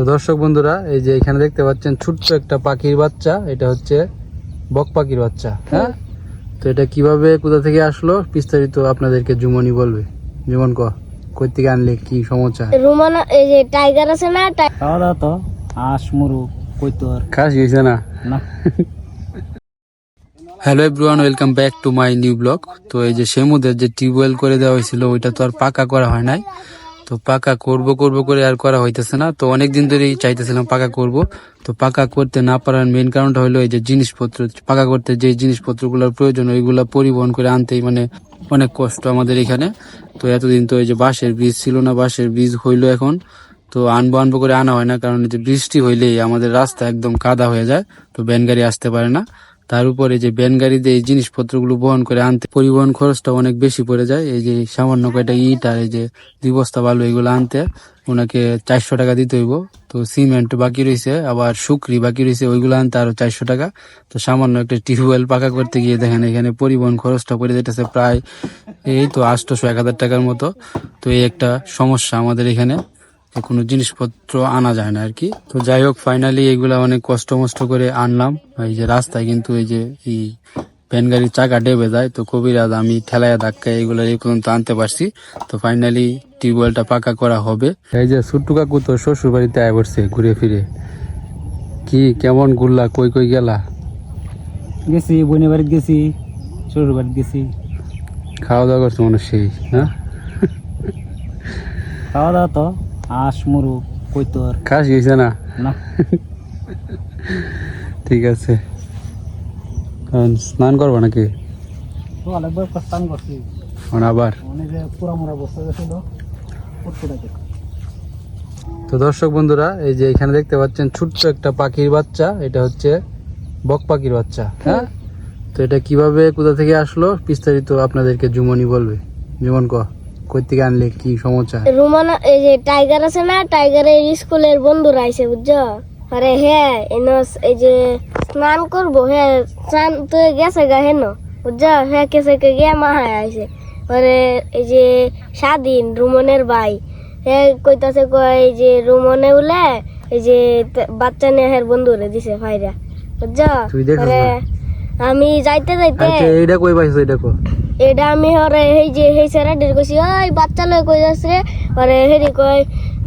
তো দর্শক বন্ধুরা এই যে এখানে দেখতে পাচ্ছেন ছোট্ট একটা পাখির বাচ্চা এটা হচ্ছে বক পাখির বাচ্চা হ্যাঁ? তো এটা কীভাবে কোথা থেকে আসলো বিস্তারিত আপনাদেরকে জুমনি বলবে। জুমন ক কই থেকে আনলে কি সমস্যা? রুমানা এই যে টাইগার আছে না খাওয়া দাওয়া তো হাঁস মুরু কৈতর। খাস গেছে না? না। Hello everyone welcome back to my new blog তো এই যে সেমুদের যে টিউবওয়েল করে দেওয়া হয়েছিল ওইটা তো আর পাকা করা হয় নাই। তো পাকা করব করব করে আর করা হইতেছে না। তো অনেক দিন ধরেই চাইতেছিলাম পাকা করব। তো পাকা করতে না পারার মেন কারণটা হলো এই যে জিনিসপত্র, পাকা করতে যে জিনিসপত্রগুলোর প্রয়োজন, ওইগুলা পরিবহন করে আনতেই মানে অনেক কষ্ট আমাদের এখানে। তো এতদিন তো এই যে বাঁশের ব্রিজ ছিল না, বাঁশের ব্রিজ হইল এখন। তো আনব আনব করে আনা হয় না, কারণ এই যে বৃষ্টি হইলেই আমাদের রাস্তা একদম কাদা হয়ে যায়। তো ভ্যান গাড়ি আসতে পারে না। তার উপরে যে ভ্যান গাড়িতে এই জিনিসপত্রগুলো বহন করে আনতে, পরিবহন খরচটা অনেক বেশি পড়ে যায়। এই যে সামান্য কয়টা ইট আর এই যে দুই বস্তা বালু এগুলো আনতে, ওনাকে চারশো টাকা দিতে হইব। তো সিমেন্ট বাকি রয়েছে আবার শুকরি বাকি রয়েছে ওইগুলো আনতে আরও চারশো টাকা। তো সামান্য একটা টিউবওয়েল পাকা করতে গিয়ে দেখেন এখানে পরিবহন খরচটা পড়ে যেতেছে প্রায় এই তো আটশোশো এক হাজার টাকার মতো। তো এই একটা সমস্যা আমাদের এখানে। যে কোনো জিনিসপত্র আনা যায় না আর কি। তো যাই হোক ফাইনালি এগুলা অনেক কষ্ট মষ্ট করে আনলাম। এই যে রাস্তায় কিন্তু এই যে এই ভ্যান গাড়ির চাকা ডেবে যায়। তো কবিরাজ আমি ঠেলায় ধাক্কা এগুলো এই পর্যন্ত আনতে পারছি। তো ফাইনালি টিউবওয়েলটা পাকা করা হবে। এই যে সুট্টু কাকু তো শ্বশুর বাড়িতে আয় পড়ছে ঘুরে ফিরে। কি কেমন ঘুরলা কই কই গেলা? গেছি বোনের বাড়ি গেছি শ্বশুর বাড়িতে গেছি। খাওয়া দাওয়া করছে মানুষ সেই হ্যাঁ খাওয়া দাওয়া তো। হাঁস মুরু কৈতর। খাস গেছে না? না। ঠিক আছে। স্নান করব নাকি? অনেকবার করছি। আবার? থাকে তো দর্শক বন্ধুরা এই যে এখানে দেখতে পাচ্ছেন ছোট্ট একটা পাখির বাচ্চা এটা হচ্ছে বক পাখির বাচ্চা হ্যাঁ? তো এটা কীভাবে কোথা থেকে আসলো বিস্তারিত আপনাদেরকে জুমনি বলবে। জুমন ক। কই থেকে আনলে কি সমস্যা? রুমানা এই যে টাইগার আছে না টাইগারের স্কুলের বন্ধুরা আইছে বুঝছ? আরে হ্যাঁ এনো এই যে স্নান করব হ্যাঁ স্নান তো গেছে গা হেন বুঝছ? হ্যাঁ কেসে কে গিয়ে মাহায় আইছে। আরে এই যে স্বাধীন রুমনের ভাই। হ্যাঁ কইতাছে কয় এই যে রুমনে উলে এই যে বাচ্চা নিয়ে হ্যাঁ বন্ধুরে দিছে ভাইরা বুঝছ? তুই না? আমি যাইতে যাইতে আচ্ছা এইটা কই পাইছো এটা কো? এটা আমি হরে এই যে এই স্যারা ডের কইছি ওই বাচ্চা লই কই যাস রে হরে হেরি কই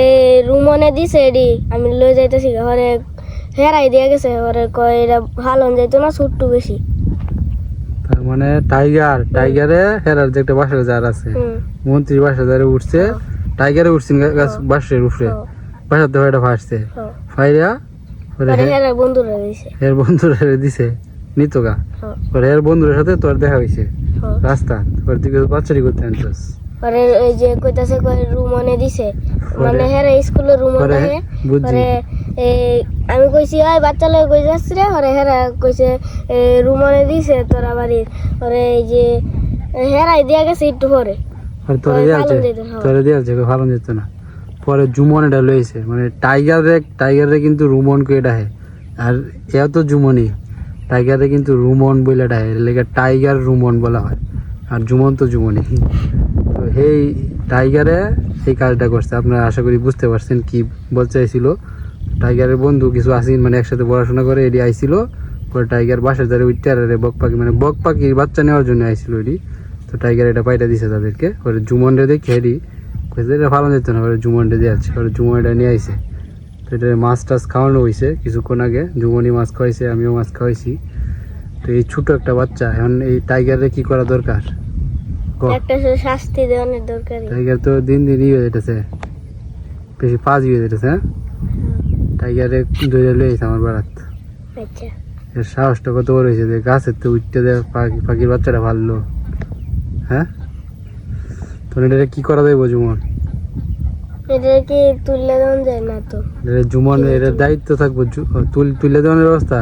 এ রুমনে দিছে এডি আমি লই যাইতেছি। হরে হেরাই দিয়া গেছে হরে কই এটা ভালো যাইতো না ছুট্টু বেশি। তার মানে টাইগার টাইগারে হেরার যে একটা বাসার যার আছে মন্ত্রী বাসা যারে উঠছে টাইগারে উঠছেন গাছ বাসের উপরে। বাসার তো এটা হ্যাঁ। ফাইরা পরে হরে হেরা বন্ধুরা দিছে এর বন্ধুরা দিছে। নিতগা হ্যাঁ, পরে এর বন্ধুর সাথে তোর দেখা হয়েছে হ্যাঁ। রাস্তা। তোর দিকে বাচ্চারি করতে আনছস? ওই যে কইতাছে কই রুমনে দিছে। মানে পরে? হেরা স্কুলে রুমনে পরে হে বুঝছি। হরে এ আমি কইছি ওই বাচ্চা কই যাস রে? হরে হেরা কইছে এ রুমনে দিছে তোরা বাড়ির। হরে এই যে হেরাই দিয়া গেছে একটু পরে। তোরে পরে। ফালন যেত না। পরে জুমন এটা লইছে। মানে টাইগার রে টাইগার রে কিন্তু রুমন কে ডাহে। আর এ তো জুমনি টাইগার কিন্তু রুমন বলে এর লেগে টাইগার রুমন বলা হয়। আর জুমন তো জুমনই। তো এই টাইগারে এই কাজটা করছে। আপনারা আশা করি বুঝতে পারছেন কি বলতে চাইছিল। টাইগারের বন্ধু কিছু আসিন মানে একসাথে পড়াশোনা করে এটি আইছিল। পরে টাইগার বাসার ধারে উঠতে আর বক পাখি মানে বক পাখির বাচ্চা নেওয়ার জন্য আইছিল এটি তো টাইগার এটা পাইটা দিছে তাদেরকে। পরে জুমন রে দেখে হেরি এটা ভালো যেত না। পরে জুমন রে দিয়ে আছে পরে জুমন এটা নিয়ে আইছে। তো এটা মাছ টাছ খাওয়ানো হয়েছে কিছুক্ষণ আগে জুমনি মাছ খাওয়াইছে আমিও মাছ খাওয়াইছি। তো এই ছোট একটা বাচ্চা এখন এই টাইগারে কি করা দরকার? একটা শাস্তি দেওয়ানোর দরকার টাইগার তো দিন দিন ই হয়ে যেতেছে বেশি ফাজ হয়ে যেতেছে হ্যাঁ? টাইগারে ধরে লইছে আমার বাড়াত। আচ্ছা। এর সাহসটা কত বড় হয়েছে যে গাছের তো উঠতে দেয় পাখি পাখির বাচ্চাটা ভালো। হ্যাঁ? তো এটা কি করা যাবে জুমন এটা কি তুললে দেওয়া যায় না তো। এটা জুমন এর দায়িত্ব থাকব। তুল তুলে দেওয়ার ব্যবস্থা।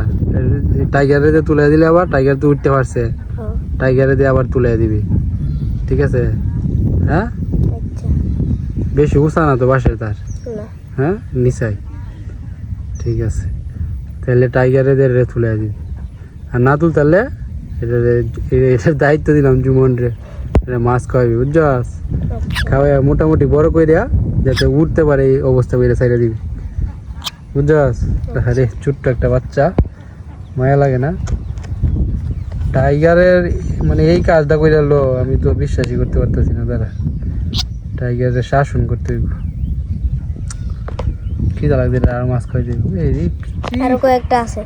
টাইগারে যে তুলে দিলে আবার টাইগার তো উঠতে পারছে। হ্যাঁ, টাইগারে দিয়ে আবার তুলে দিবি। ঠিক আছে? হ্যাঁ? আচ্ছা। বেশি উঁচা না তো বাসে তার? হ্যাঁ? নিচাই। ঠিক আছে। তাহলে টাইগারে তুলে দিবি। আর না তুল তাহলে এটা এটার দায়িত্ব দিলাম জুমন রে মাছ খাওয়াবি বুঝছস? খাওয়াই মোটামুটি বড় করে দেয়া যাতে উঠতে পারে এই অবস্থা করে সাইডে দিবি। বুঝছস? আরে ছোট্ট একটা বাচ্চা মায়া লাগে না? টাইগারের মানে এই কাজটা করে লো আমি তো বিশ্বাসই করতে পারতেছি না দাদা টাইগারের শাসন করতে হইব। কি লাগবে আর মাছ খাই দেব এই আরও কয়েকটা আছে।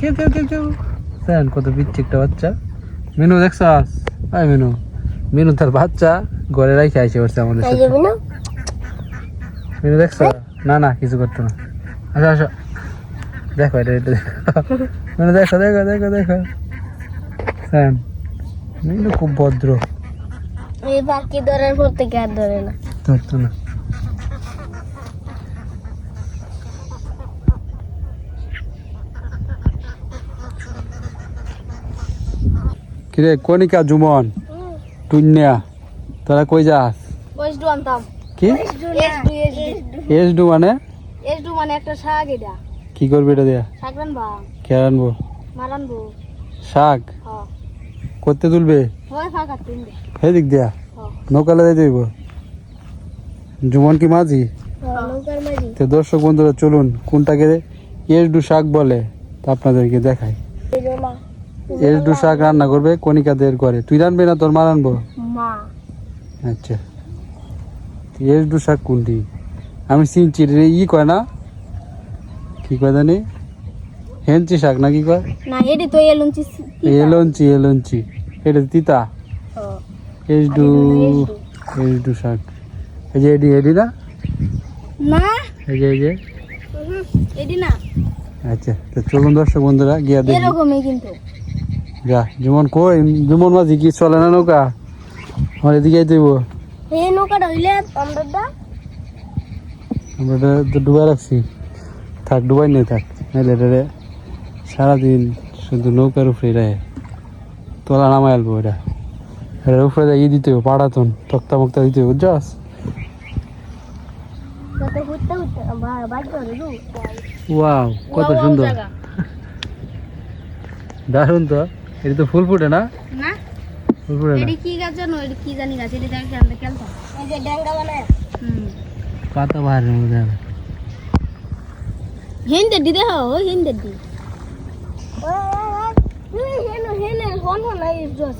কেউ কেউ কেউ কেউ। কত পিচ্ছি একটা বাচ্চা। মেনু দেখছাস? আই মেনু। মেনু তার বাচ্চা ঘরে রাখে আইসে পড়ছে আমাদের সাথে। যাবি না? দেখছ? না না কিছু করতো না। আসো আসো। দেখো এটা এটা দেখো। মেনু দেখো দেখো দেখো দেখো। স্যান মেনু খুব ভদ্র। এই বাকি ধরার পর থেকে আর ধরে না। ধরতো না। কিরে কনিকা জুমন। টুন্যা তোরা কই যাস? কি? এস ডু মানে? এস ডু মানে একটা শাক এটা। কি করবি এটা দিয়া? শাক রানবা। কে আনব মারানবো শাক? হ্যাঁ। করতে তুলবে? হয় দিয়া? হ্যাঁ। নৌকালে জুমন কি মাঝি। তো দর্শক বন্ধুরা চলুন কোনটাকে এস ডু শাক বলে তা আপনাদেরকে দেখাই। এস ডু শাক রান্না করবে কণিকাদের করে তুই রানবে না তোর মা রানবো? আচ্ছা। এস ডু শাক কোনটি আমি চিনছি রে ই কয় না? কি কয় জানি? হেঞ্চি শাক না কি কয়? না এডি তো এলুনছি এলঞ্চি এলঞ্চি এটা তিতা? এস ডু এস ডু শাক। এই যে এডি এডি না? না। এই যে এই যে। এডি না। আচ্ছা তো চলুন দর্শক বন্ধুরা গিয়া দেখি। এরকমই কিন্তু। যা যেমন কই? যেমন মাঝি কি চলে না নৌকা? আমার এদিকে দেব এই নৌকাটা হইলে আমরা দা আমরা এটা তো ডুবাই রাখছি। থাক ডুবাই নেই থাক। নাইলে এটা সারাদিন শুধু নৌকার উপরে রে। তোলা নামাই আলবো এটা। এটার উপরে ই দিতে হবে পাড়াতন তক্তা মক্তা দিতে হবে বুঝছস? ওয়াও কত সুন্দর। দারুণ তো। এটা তো ফুল ফুটে না? না। ফুল ফুটে না? এডি কি গাছ জানো? এডি কি জানি গাছ? এডি দেখে আমরা খেলতাম এই যে ডেঙ্গা বানায় হুম। পাতা বাহারের মধ্যে হবে। হিন্দে দি দেখো ওই হিন্দে দি। হেনো হেনে হন হন এই জোস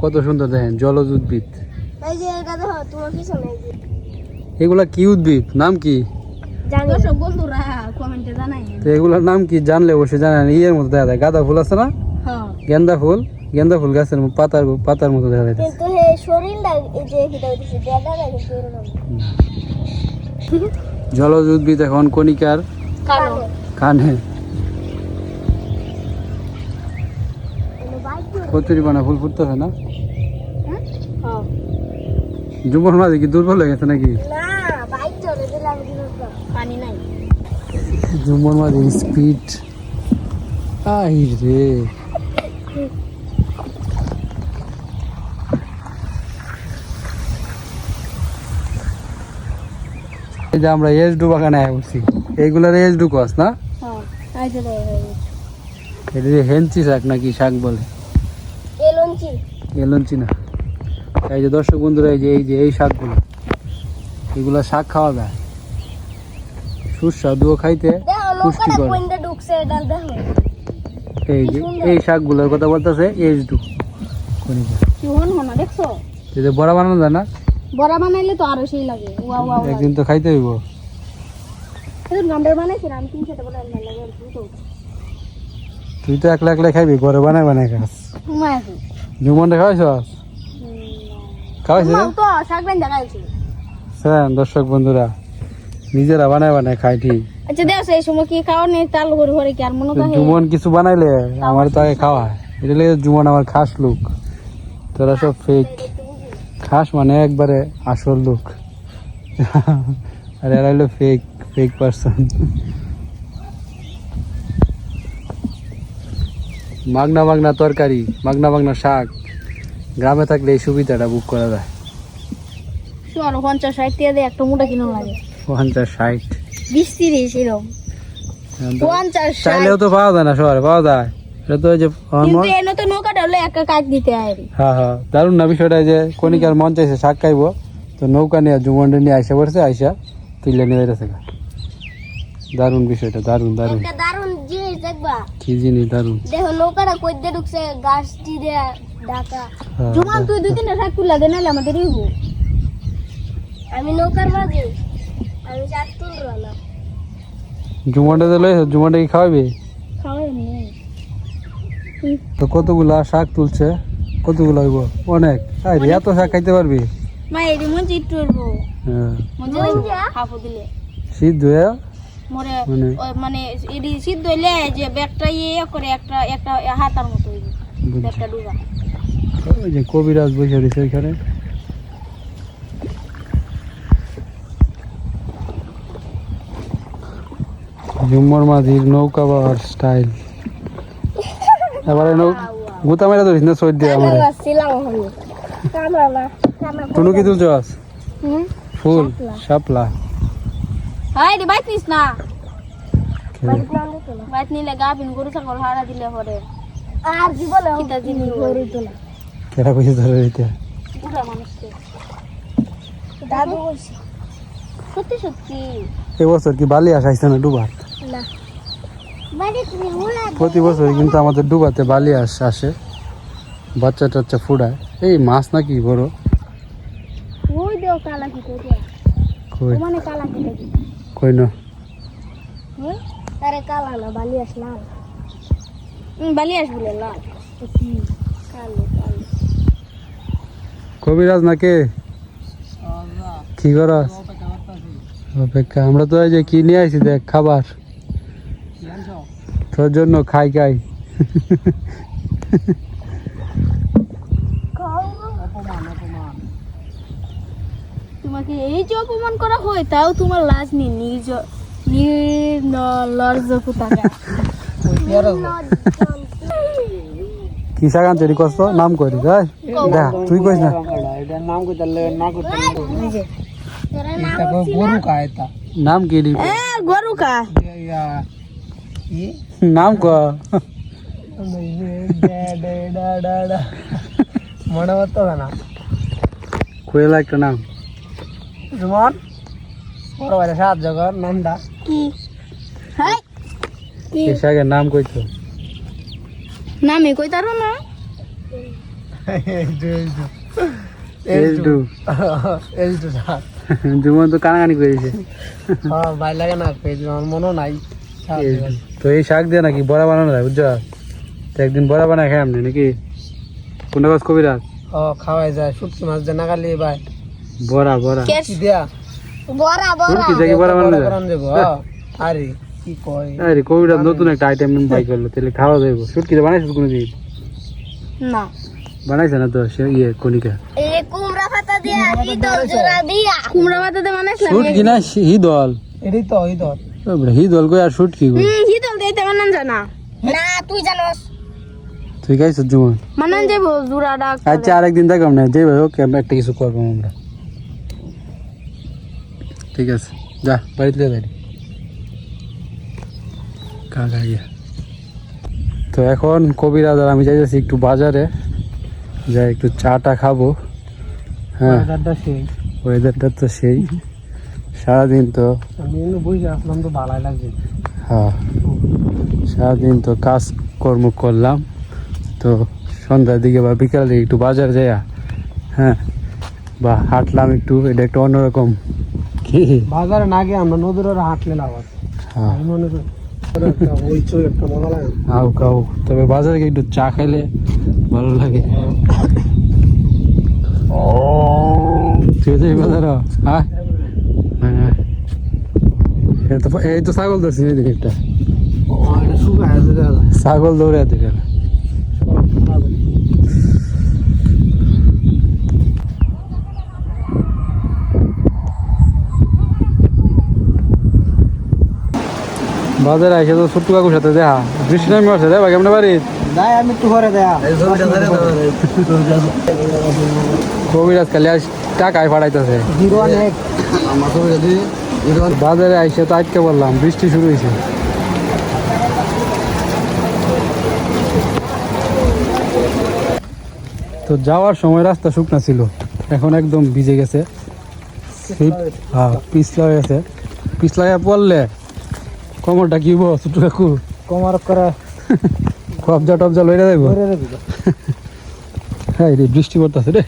কত সুন্দর দেখেন জলজ উদ্ভিদ। এগুলা কি উদ্ভিদ? নাম কি? জানি দর্শক বন্ধুরা কমেন্টে জানাই। তো এগুলার নাম কি জানলে অবশ্যই জানেন ইয়ের মতো দেখা যায়। গাঁদা ফুল আছে না? হ্যাঁ। গেন্দা ফুল। গেন্দা ফুল গাছের পাতার পাতার মতো দেখা যায় জলজ উদ্ভিদ এখন কণিকার কানে। কচুরি ফুল ফুটতেছে না? জুমর মাঝে কি দুর্বল হয়ে গেছে নাকি? জুমর মাঝে স্পিড আই রে। এই যে আমরা এস ডু বাগানে আয় উঠছি এইগুলার এস ডু কস না? হ্যাঁ এটা যে হেঞ্চি শাক নাকি শাক বলে? এলঞ্চি না। এই যে দর্শক বন্ধুরা এই যে এই যে এই শাকগুলো এগুলা শাক খাওয়া যায়। সুস্বাদুও খাইতে পুষ্টিকর। এই যে এই শাকগুলোর কথা বলতেছে এস ডু কণিকা কি হন হন দেখছ যে বড়া বানানো যায় না? বড়া বানাইলে তো আরও সেই লাগে। ওয়া ওয়া একদিন তো খাইতে হইব। তুই তো একলা একলা খাইবি ঘরে বানাই বানাই খাস। আছি। জুমনটা খাওয়াইছ খাওয়াইছে ঘুমাও তো শাক রান জাগাইছি হ্যাঁ দর্শক বন্ধুরা নিজেরা বানাই বানাই খাই ঠিক। আচ্ছা দেখ সেই সময় কি খাওয়া নেই? তাল ঘরে ঘরে কি আর মনে তো জুমন কিছু বানাইলে আমার তাকে খাওয়ায় এটা লেগে জুমন আমার খাস লোক। তোরা সব ফেক খাস মানে একবারে আসল লোক। আর এরা হলো ফেক ফেক পার্সন মাগনা মাগনা তরকারি মাগনা মাগনা শাক। গ্রামে থাকলে এই সুবিধাটা বুক করা যায়। শুয়ার পঞ্চাশ ষাট টাকা দিয়ে একটা মোটা কিনা লাগে। পঞ্চাশ ষাট। বিশ তিরিশ এরকম পঞ্চাশ চাইলেও তো পাওয়া যায় না শহরে পাওয়া যায়। এটা তো ওই যে কিন্তু এনে তো নৌকাটা হলে কাক দিতে হ্যাঁ হ্যাঁ দারুণ না বিষয়টা যে কনিকার মন চাইছে শাক খাইবো তো নৌকা নিয়ে জুমন্ডে নিয়ে আইসা পড়ছে আইসা তুলে নিয়ে যাইতেছে গা। দারুণ বিষয়টা দারুণ দারুণ। একটা দারুণ জিনিস দেখবা। কি জিনিস দারুণ? দেখো নৌকাটা কই দিয়ে ঢুকছে গাছটি দিয়ে ঢাকা। হ্যাঁ, জুমান তুই দুই তিনটা শাক তুলা দে নাহলে আমাদের ইহু আমি নৌকার মাঝে আমি শাক তুলবো না। জুমন্ডে দিলে জুমন্ডে কি খাওয়াবি? খাওয়াই নেই তো কতগুলা শাক তুলছে? কতগুলো হইব? অনেক। আরে এত শাক খাইতে পারবি? মা এরি মন চিট তুলবো হ্যাঁ। মজা খাব দিলে। শীত হয়ে মরে মানে? মানে এডি সিদ্ধ হইলে যে ব্যাগটা ইয়ে করে একটা একটা হাতার মতো হইবে ব্যাগটা ডুবা। ওই যে কবিরাজ বসে রয়েছে ওইখানে। ঝুম্মর মাঝির নৌকা বাবার স্টাইল। এবারে নৌ গুতা মেরা ধরিস না সৈদ দিয়ে আমার? তুনু কি তুলছ ফুল? শাপলা। হাই রে বাইত নিস না। বাইত নিলে গা বিন গরু ছাগল হারা দিলে পরে। আর জীবনে কিতা জিনিস গরু তো না। কেরা কইছে ধরে রইতে বুড়া মানুষকে। দাদু বলছে সত্যি সত্যি। এবছর কি বালি আসাইছে না ডুবার না। প্রতি বছর কিন্তু আমাদের ডুবাতে বালি আস আসে। বাচ্চা টাচ্চা ফুডায়। এই মাছ নাকি বড়? ওই দেও কালা কি কই? কই মানে কালা কি দেখি কই না? হ্যাঁ আরে কালা না বালিয়াস লাল। বালিয়াস বলে লাল। কালো কালো। কবিরাজ নাকি? কি করস? অপেক্ষা। আমরা তো এই যে কি নিয়ে আইছি দেখ খাবার। তোর জন্য খাই খাই। তোমাকে এই যে অপমান করা হয় তাও তোমার লাজ নেই নির্জ নির্লজ্জ কোথাকা কি শাক আনছে কষ্ট নাম করি তাই দেখ তুই কইস না। নাম কি নি? গরু কা। নাম ক। মনে হতো না। কইলা একটা নাম। জুমন বড় ভাই সাহায্য কর নামটা। নাম কইতো? নামে কই তারো না। এইটু এইটু। জুমন তো কানাকানি করেছে ভাই লাগে না মনও নাই। সাহায্য কর। তো এই শাক দিয়ে নাকি বড়া বানানো যায় বুঝছ? একদিন বড়া বানায় খাই আপনি নাকি? কোনটা বাস কবিরাজ? ও খাওয়াই যায় শুটকি মাছ দিয়ে নাগালি ভাই। বড়া বড়া। কি দিয়া? বড়া ফুলকি দেখি বড়া বানানো যায়? করান আরে কি কয়? আরে কবিরাজ নতুন একটা আইটেম বাই করল তাহলে খাওয়া যাইব সুটকিতে বানাইছিস কোনো দিন না। বানাইছে না তো সে ইয়ে কনিকা এই কুমড়া পাতা দিয়া ইদল জোড়া দিয়া। কুমড়া পাতা দিয়ে বানাইছিলাম সুটকি না হিদল। এটাই তো এই তো হিদল কই আর সুটকি কই? হুম হিদল দিতে বানান জানা না। তুই জানোস। তুই খাইছ জুমন বানান যাব জোড়া ডাক। আচ্ছা আরেকদিন দেখাম না যে ভাই ওকে আমরা একটা কিছু করব আমরা। ঠিক আছে যা বাড়িতে যাই কাকা তো এখন কবিরাজ আর আমি যাইতেছি একটু বাজারে যাই একটু চাটা খাব। হ্যাঁ। ওয়েদারটা তো সেই। সারাদিন তো আসলাম লাগছে। হ্যাঁ। সারাদিন তো কাজ কর্ম করলাম। তো সন্ধ্যার দিকে বা বিকালে একটু বাজার যাইয়া হ্যাঁ বা হাঁটলাম একটু এটা একটা অন্যরকম। কি? বাজারে না গিয়ে আমরা নদীর ওরা হাঁটলে লাভ আছে। হ্যাঁ। আমি মনে করি ওরা একটা আও তবে বাজারে চা খাইলে ভালো লাগে। ঠিক আছে বাজার হ্যাঁ এই তো এই তো ছাগল ধরছি একটা। ও, ছাগল দৌড়ে দিকে বাজারে আইসে তো ছোট্ট কাকুর সাথে দেখা। বৃষ্টি নামি আছে রে ভাই কেমন বাড়ি আমি একটু ঘরে টাকায় ফাড়াইতেছে বাজারে আইসে তো আজকে বললাম বৃষ্টি শুরু হয়েছে তো যাওয়ার সময় রাস্তা শুকনা ছিল এখন একদম ভিজে গেছে। হ্যাঁ পিছলা হয়ে গেছে। পিছলায় পড়লে কোমরটা কি বো ছোট কাকু। কমার করে। কবজা টবজা লইরা যাইব ধরে হ্যাঁ রে বৃষ্টি পড়তেছে রে।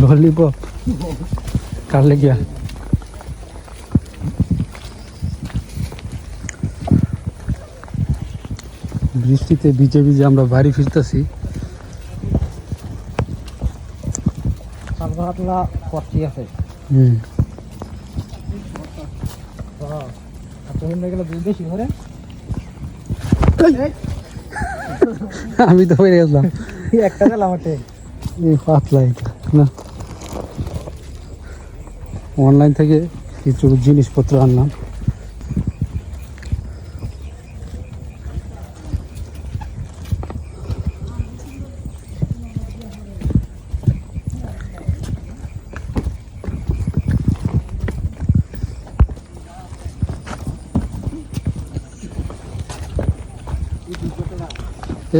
ললিপপ। কার লেগিয়া। বৃষ্টিতে ভিজে ভিজে আমরা বাড়ি ফিরতেছি। হালকা হাতলা আছে। হুম। আমি তো বেরিয়ে গেলাম একটা গেলাম পাতলা এটা না। অনলাইন থেকে কিছু জিনিসপত্র আনলাম।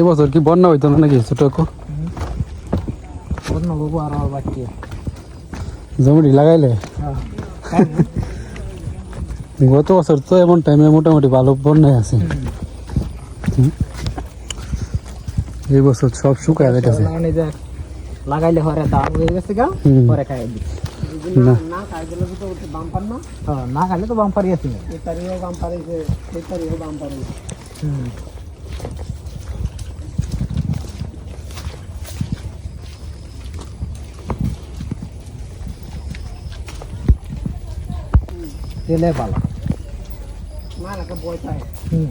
এই বছর কি বন্যা হইতো না নাকি ছোট অন্য বাবু আর আর বাকি জমিটি লাগাইলে? হ্যাঁ। গত বছর তো এমন টাইমে মোটামুটি ভালো বন্যায় আছে। এই বছর সব শুকায় যাইতেছে। দেখ লাগাইলে হরে দাম হয়ে গেছে গা পরে খাই না। না খাই তো বাম্পার না? হ্যাঁ না খাইলে তো বাম্পারই আছে। এই তারিখও বাম্পার এই তারিখও বাম্পার হুম। তেলে পায়। হুম।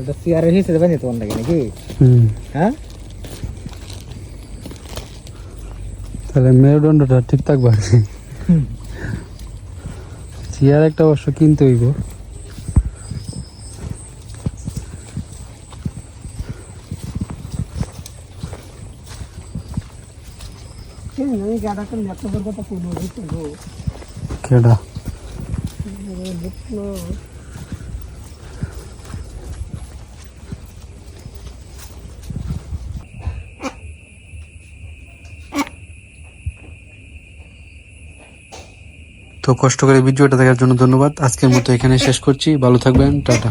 ওটা চেয়ারের হিসেবে বানিয়ে তোমার লাগে নাকি? হুম। হ্যাঁ? তাহলে মেরুদণ্ডটা ঠিক থাকবে। চেয়ার একটা অবশ্য কিনতে হইব। তো কষ্ট করে ভিডিওটা দেখার জন্য ধন্যবাদ। আজকের মতো এখানে শেষ করছি। ভালো থাকবেন। টাটা।